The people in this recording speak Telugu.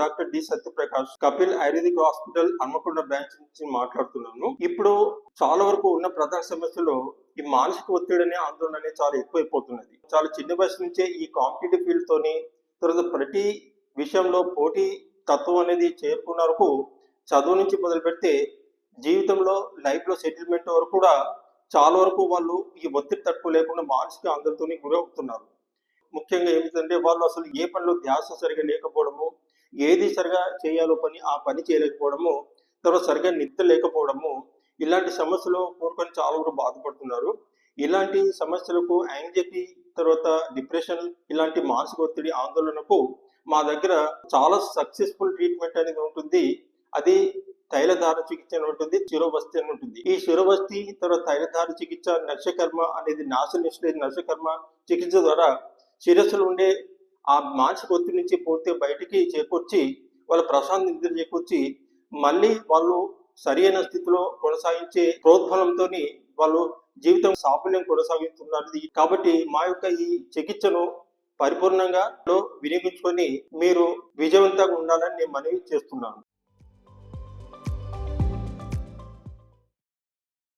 Doctor D Satyaprakash Kapil ayurvedic hospital Hanamkonda branch నుంచి మాట్లాడుతున్నాను. ఇప్పుడు చాలా వరకు ఉన్న ప్రధాన సమస్యలు ఈ మానసిక ఒత్తిడి అనే ఆందోళన అనేది చాలా ఎక్కువైపోతున్నది. చాలా చిన్న వయసు నుంచే ఈ కాంపిటేటివ్ ఫీల్డ్ తోని తర్వాత ప్రతి విషయంలో పోటీ తత్వం అనేది చేరుకున్న వరకు చదువు నుంచి మొదలు పెడితే జీవితంలో లైఫ్లో సెటిల్మెంట్ వరకు కూడా చాలా వరకు వాళ్ళు ఈ ఒత్తిడి తట్టుకోలేకుండా మానసిక ఆందోళనతోని గురవుతున్నారు. ముఖ్యంగా ఏమిటంటే వాళ్ళు అసలు ఏ పనిలో ధ్యాస సరిగా లేకపోవడము ఏది సరిగా చేయాలో పని ఆ పని చేయలేకపోవడము తర్వాత సరిగా నిద్ర లేకపోవడము ఇలాంటి సమస్యలు కోరుకొని చాలా వరకు బాధపడుతున్నారు. ఇలాంటి సమస్యలకు యాంగ్జైటీ తర్వాత డిప్రెషన్ ఇలాంటి మానసిక ఒత్తిడి ఆందోళనకు మా దగ్గర చాలా సక్సెస్ఫుల్ ట్రీట్మెంట్ అనేది ఉంటుంది. అది తైలధార చికిత్స అని ఉంటుంది శిరోబస్తి అని ఉంటుంది. ఈ శిరోబస్తి తర్వాత తైలధార చికిత్స నర్షకర్మ అనేది నాశనిష్ట నర్షకర్మ చికిత్స ద్వారా శిరస్సులు ఉండే ఆ మానసిక ఒత్తిడి నుంచి పూర్తిగా బయటికి చేకూర్చి వాళ్ళ ప్రశాంత నిద్ర చేకూర్చి మళ్ళీ వాళ్ళు సరైన స్థితిలో కొనసాగించే ప్రోద్బలంతో వాళ్ళు జీవితం సాఫల్యం కొనసాగిస్తున్నది కాబట్టి మా యొక్క ఈ చికిత్సను పరిపూర్ణంగా వినియోగించుకొని మీరు విజయవంతంగా ఉండాలని నేను మనవి చేస్తున్నాను.